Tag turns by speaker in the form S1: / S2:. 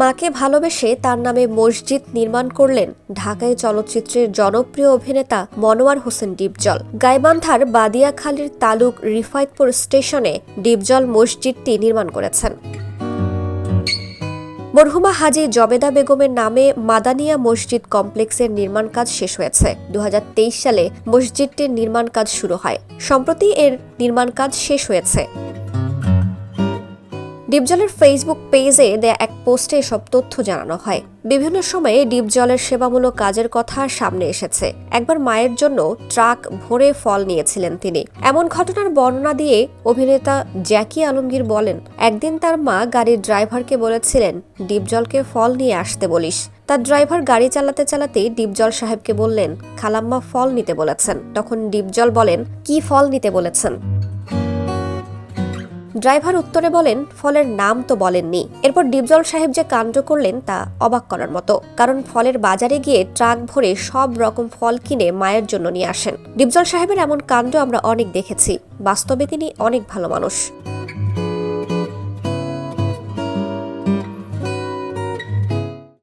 S1: মাকে ভালোবেসে তার নামে মসজিদ নির্মাণ করলেন ঢাকায় চলচ্চিত্রের জনপ্রিয় অভিনেতা মনোয়ার হোসেন ডিপজল। গাইবান্ধার বাদিয়াখালীর তালুক রিফাইতপুর স্টেশনে ডিপজল মসজিদটি নির্মাণ করেছেন। মরহুমা হাজি জবেদা বেগমের নামে মাদানিয়া মসজিদ কমপ্লেক্সের নির্মাণ কাজ শেষ হয়েছে। দু হাজার তেইশ সালে মসজিদটির নির্মাণ কাজ শুরু হয়। সম্প্রতি এর নির্মাণ কাজ শেষ হয়েছে। ডিপজলের ফেসবুক পেজে দেয়া এক পোস্টে সব তথ্য জানানো হয়। বিভিন্ন সময়ে ডিপজলের সেবামূলক কাজের কথা সামনে এসেছে। একবার মায়ের জন্য ট্রাক ভরে ফল নিয়েছিলেন তিনি। এমন ঘটনার বর্ণনা দিয়ে অভিনেতা জ্যাকি আলমগীর বলেন, একদিন তার মা গাড়ির ড্রাইভারকে বলেছিলেন, ডিপজলকে ফল নিয়ে আসতে বলিস। তার ড্রাইভার গাড়ি চালাতে চালাতেই ডিপজল সাহেবকে বললেন, খালাম্মা ফল নিতে বলেছেন। তখন ডিপজল বলেন, কি ফল নিতে বলেছেন? ড্রাইভার উত্তরে বলেন, ফলের নাম তো বলেননি। এরপর ডিপজল সাহেব যে কাণ্ড করলেন তা অবাক করার মতো, কারণ ফলের বাজারে গিয়ে ট্রাক ভরে সব রকম ফল কিনে মায়ের জন্য নিয়ে আসেন। ডিপজল সাহেবের এমন কাণ্ড আমরা অনেক দেখেছি। বাস্তবে তিনি অনেক ভালো মানুষ।